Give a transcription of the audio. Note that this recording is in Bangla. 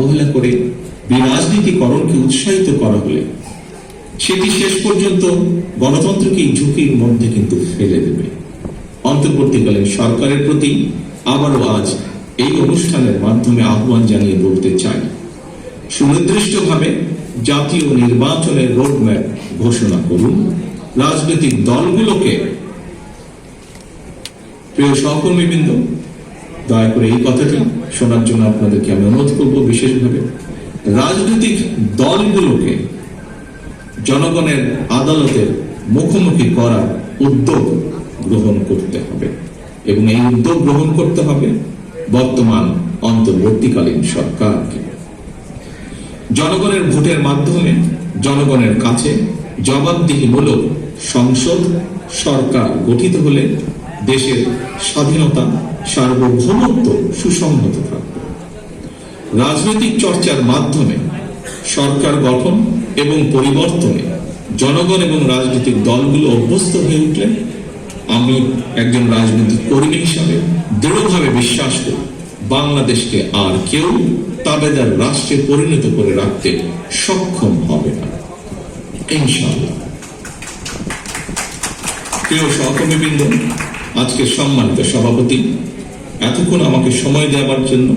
অবহেলা করে বিরাজনীতিকরণকে উৎসাহিত করা হলে সেটি শেষ পর্যন্ত গণতন্ত্রকে ঝুঁকির মধ্যে কিন্তু ফেলে দেবে। অন্তর্বর্তীকালীন সরকারের প্রতি আবারও আজ এই অনুষ্ঠানের মাধ্যমে আহ্বান জানিয়ে বলতে চাই, সুনির্দিষ্টভাবে জাতীয় নির্বাচনের রোডম্যাপ ঘোষণা করুন। রাজনৈতিক দলগুলোকে প্রিয় সহকর্মীবৃন্দ দয়া করে এই কথাটি শোনার জন্য আপনাদেরকে আমি অনুরোধ করব বিশেষভাবে। রাজনৈতিক দলগুলোকে জনগণের আদালতের মুখোমুখি করার উদ্যোগ গ্রহণ করতে হবে এবং এই উদ্যোগ গ্রহণ করতে হবে বর্তমান অন্তর্বর্তীকালীন সরকারকে। জনগণের ভোটের মাধ্যমে জনগণের কাছে জবাবদিহিমূলক সংসদ সরকার গঠিত হলে দেশের স্বাধীনতা, সার্বভৌমত্ব সুসংহত থাকবে। রাজনৈতিক চর্চার মাধ্যমে সরকার গঠন এবং পরিবর্তনে জনগণ এবং রাজনৈতিক দলগুলো অভ্যস্ত হয়ে উঠলে আমি একজন রাজনৈতিক কর্মী হিসাবে দৃঢ়ভাবে বিশ্বাস করি, বাংলাদেশকে আর কেউ তাবেদার রাষ্ট্রে পরিণত করে রাখতে সক্ষম হবে না। ইনশাআল্লাহ। প্রিয় সহকর্মীবৃন্দ আজকের সম্মানিত সভাপতি এতক্ষণ আমাকে সময় দেওয়ার জন্য